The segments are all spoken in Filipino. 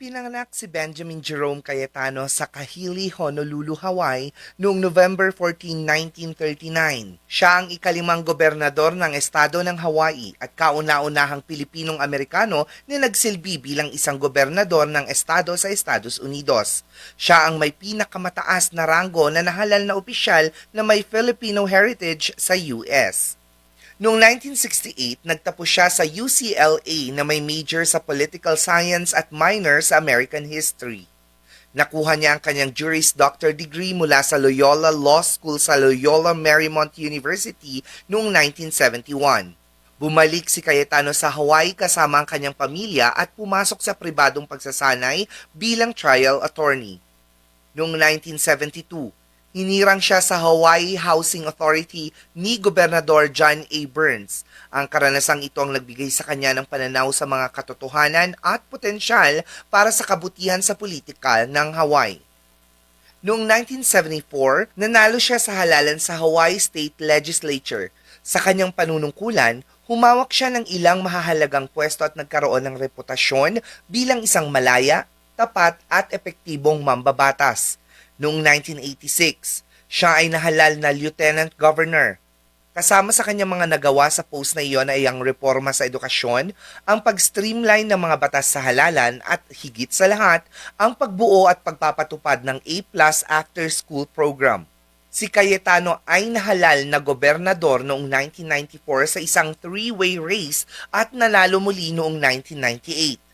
Ipinanganak si Benjamin Jerome Cayetano sa Kahili, Honolulu, Hawaii noong November 14, 1939. Siya ang ikalimang gobernador ng estado ng Hawaii at kauna-unahang Pilipinong Amerikano na nagsilbi bilang isang gobernador ng estado sa Estados Unidos. Siya ang may pinakamataas na ranggo na nahalal na opisyal na may Filipino heritage sa US. Noong 1968, nagtapos siya sa UCLA na may major sa political science at minor sa American history. Nakuha niya ang kanyang Juris Doctor degree mula sa Loyola Law School sa Loyola Marymount University noong 1971. Bumalik si Cayetano sa Hawaii kasama ang kanyang pamilya at pumasok sa pribadong pagsasanay bilang trial attorney. Noong 1972, hinirang siya sa Hawaii Housing Authority ni Gobernador John A. Burns. Ang karanasang ito ang nagbigay sa kanya ng pananaw sa mga katotohanan at potensyal para sa kabutihan sa politika ng Hawaii. Noong 1974, nanalo siya sa halalan sa Hawaii State Legislature. Sa kanyang panunungkulan, humawak siya ng ilang mahahalagang pwesto at nagkaroon ng reputasyon bilang isang malaya, tapat at epektibong mambabatas. Noong 1986, siya ay nahalal na Lieutenant Governor. Kasama sa kanyang mga nagawa sa post na iyon ay ang reforma sa edukasyon, ang pag-streamline ng mga batas sa halalan at higit sa lahat, ang pagbuo at pagpapatupad ng A-plus After School Program. Si Cayetano ay nahalal na gobernador noong 1994 sa isang three-way race at nanalo muli noong 1998.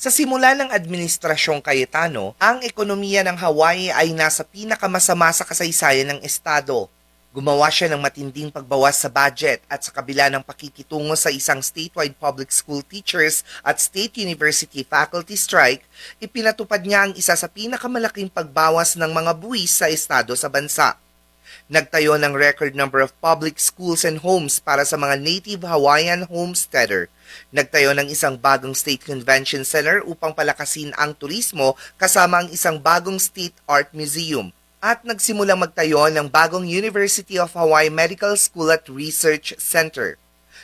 Sa simula ng administrasyong Cayetano, ang ekonomiya ng Hawaii ay nasa pinakamasama sa kasaysayan ng estado. Gumawa siya ng matinding pagbawas sa budget at sa kabila ng pakikitungo sa isang statewide public school teachers at state university faculty strike, ipinatupad niya ang isa sa pinakamalaking pagbawas ng mga buwis sa estado sa bansa. Nagtayo ng record number of public schools and homes para sa mga native Hawaiian homesteader. Nagtayo ng isang bagong state convention center upang palakasin ang turismo kasama ang isang bagong state art museum. At nagsimulang magtayo ng bagong University of Hawaii Medical School at Research Center.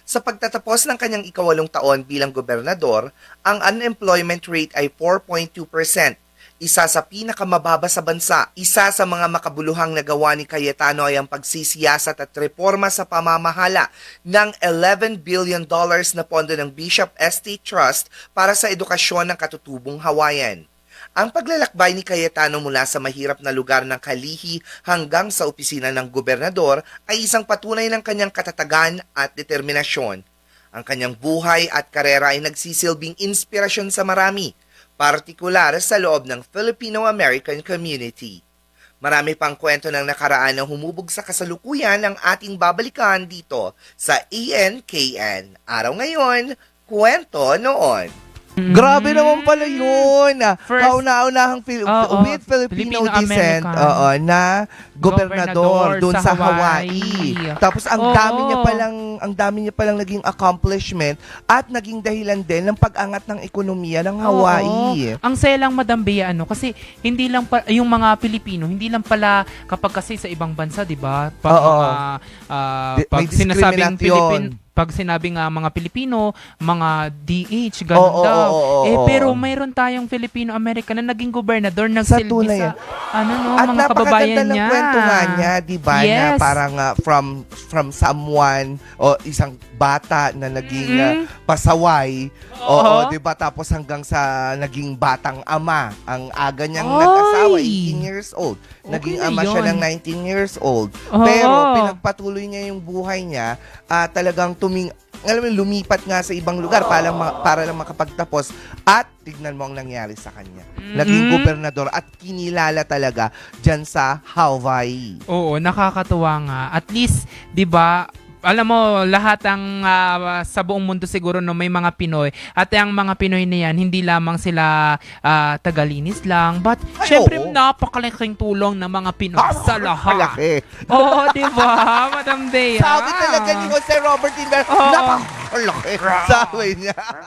Sa pagtatapos ng kanyang ikawalong taon bilang gobernador, ang unemployment rate ay 4.2%, isa sa pinakamababa sa bansa. Isa sa mga makabuluhang nagawa ni Cayetano ay ang pagsisiyasat at reforma sa pamamahala ng 11 billion dollars na pondo ng Bishop Estate Trust para sa edukasyon ng katutubong Hawaiian. Ang paglalakbay ni Cayetano mula sa mahirap na lugar ng Kalihi hanggang sa opisina ng gobernador ay isang patunay ng kanyang katatagan at determinasyon. Ang kanyang buhay at karera ay nagsisilbing inspirasyon sa marami, partikular sa loob ng Filipino-American community. Marami pang kwento ng nakaraan na humubog sa kasalukuyan ang ating babalikan dito sa ANKN. Araw ngayon, kwento noon. Grabe naman pala yun. First- Kauna-unahang Fili- Oo, with Filipino Filipino-American. descent oo, na gobernador Gobernador doon sa, sa Hawaii. Hawaii. Tapos ang Oo. dami niya palang ang dami niya palang naging accomplishment at naging dahilan din ng pag-angat ng ekonomiya ng Hawaii. Oo. Ang saya lang Madam Bea ano kasi hindi lang pa, yung mga Pilipino hindi lang pala kapag kasi sa ibang bansa 'di ba pag Oo. ah, Di- pag may sinasabing diskriminasyon. Pag sinabing nga mga Pilipino, mga DH, ganun Oo, daw. oo, oo, eh, oo. pero mayroon tayong Filipino-American na naging gobernador, nagsilbi tunay sa, ano no, At mga kababayan napakaganda ng niya. kwento nga niya, di ba, na Yes. parang ah, from from someone o isang bata na naging ah, Mm. pasaway, oo, Oo. di ba, tapos hanggang sa naging batang ama, ang aga niyang Ay! nag-asawa, 18 years old. Okay Naging na ama siya yun. ng 19 years old. Oo. Pero pinagpatuloy niya yung buhay niya, ah, talagang tuming alam mo, lumipat nga sa ibang lugar para lang, ma- para lang makapagtapos at tignan mo ang nangyari sa kanya. Naging Mm-mm. gobernador at kinilala talaga dyan sa Hawaii. Oo, nakakatuwa nga. At least, 'di ba, alam mo, lahat ang ah, sa buong mundo siguro no may mga Pinoy. At ang mga Pinoy na yan, hindi lamang sila ah, tagalinis lang, but Ay, syempre oo. napakalaking tulong ng mga Pinoy sa lahat. Malaki. Oo, 'di ba, Madam Bea? Sabi talaga ni Jose Robert Inver, Oo. napakalaki. Sabi niya.